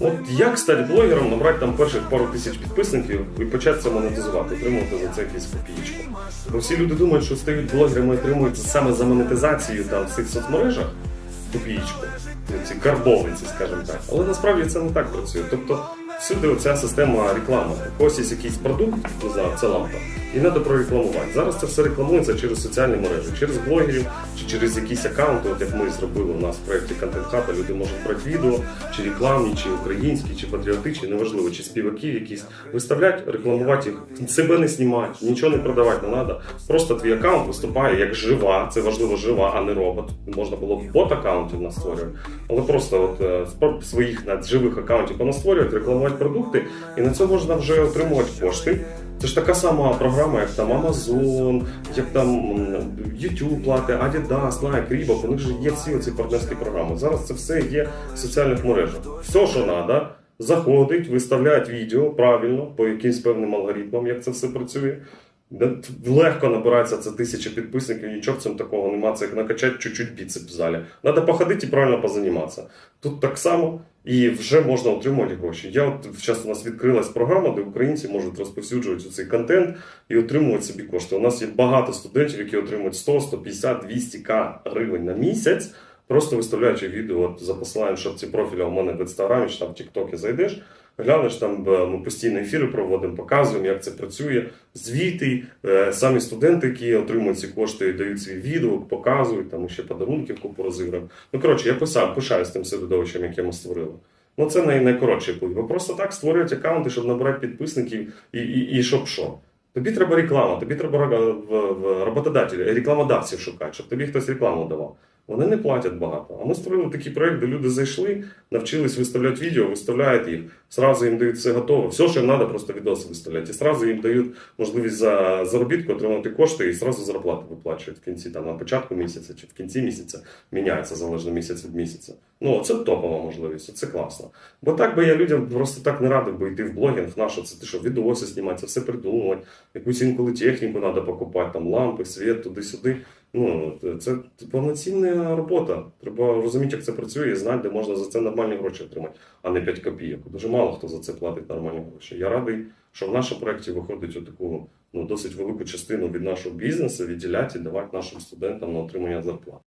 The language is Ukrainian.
От як стати блогером, набрати там перших пару тисяч підписників і почати це монетизувати, отримувати за це якісь копійку. Бо всі люди думають, що стають блогерами і отримують саме за монетизацію там в цих соцмережах копійку, ці карбовиці, скажімо так. Але насправді це не так працює. Тобто всюди оця система реклами. Когось є якийсь продукт, не знаю, це лампа, і треба прорекламувати. Зараз це все рекламується через соціальні мережі, через блогерів чи через якісь аккаунти, от як ми зробили у нас в проєкті Content Hub, люди можуть брати відео, чи рекламні, чи українські, чи патріотичні, неважливо, чи співаків якісь, виставляти, рекламувати їх, себе не знімати, нічого не продавати не треба. Просто твій аккаунт виступає як жива, це важливо жива, а не робот. Можна було б бот аккаунтів настворювати, але просто от е, своїх над живих аккаунтів понастворювати, рекламувати продукти, і на це можна вже отримувати кошти. Це ж така сама програма, як там Amazon, як там YouTube плати, Adidas, Nike, Reebok, у них же є всі ці партнерські програми. Зараз це все є в соціальних мережах. Все, що треба, заходить, виставляють відео правильно по якимсь певним алгоритмам, як це все працює. Легко набирається це тисяча підписників, нічого в цьому такого нема. Це як накачати чуть-чуть біцеп в залі. Треба походити і правильно позаніматися. Тут так само і вже можна отримувати гроші. Я от зараз у нас відкрилась програма, де українці можуть розповсюджувати цей контент і отримувати собі кошти. У нас є багато студентів, які отримують 100, 150, 200 к гривень на місяць, просто виставляючи відео от за посиланням шапці профіля у мене в інстаграмі чи там в Тіктокі зайдеш. Глянеш там, е, ми постійно ефіри проводимо, показуємо, як це працює. Звіти, е, самі студенти, які отримують ці кошти, дають свій відгук, показують, там ще подарунки купу розіграємо. Ну коротше, я писав, пишаюсь тим середовищем, яке ми створили. Ну це най- найкоротший путь. Бо просто так створюють аккаунти, щоб набирати підписників і, і, і щоб що. Тобі треба реклама, тобі треба ра- в, в роботодателі, рекламодавців шукати, щоб тобі хтось рекламу давав. Вони не платять багато. А ми створили такий проект, де люди зайшли, навчились виставляти відео, виставляють їх, зразу їм дають все готове. Все, що їм треба, просто відоси виставляти. І зразу їм дають можливість за заробітку отримати кошти і зразу зарплату виплачують в кінці, там на початку місяця чи в кінці місяця міняється залежно місяць від місяця. Ну, це топова можливість, це класно. Бо так би я людям просто так не радив би йти в блогінг, на що це ти що, відоси знімати, все придумувати, якусь інколи техніку треба покупати, там лампи, світ, туди-сюди. Ну, це повноцінна робота. Треба розуміти, як це працює, і знати, де можна за це нормальні гроші отримати, а не 5 копійок. Дуже мало хто за це платить нормальні гроші. Я радий, що в нашому проєкті виходить таку ну, досить велику частину від нашого бізнесу відділяти і давати нашим студентам на отримання зарплати.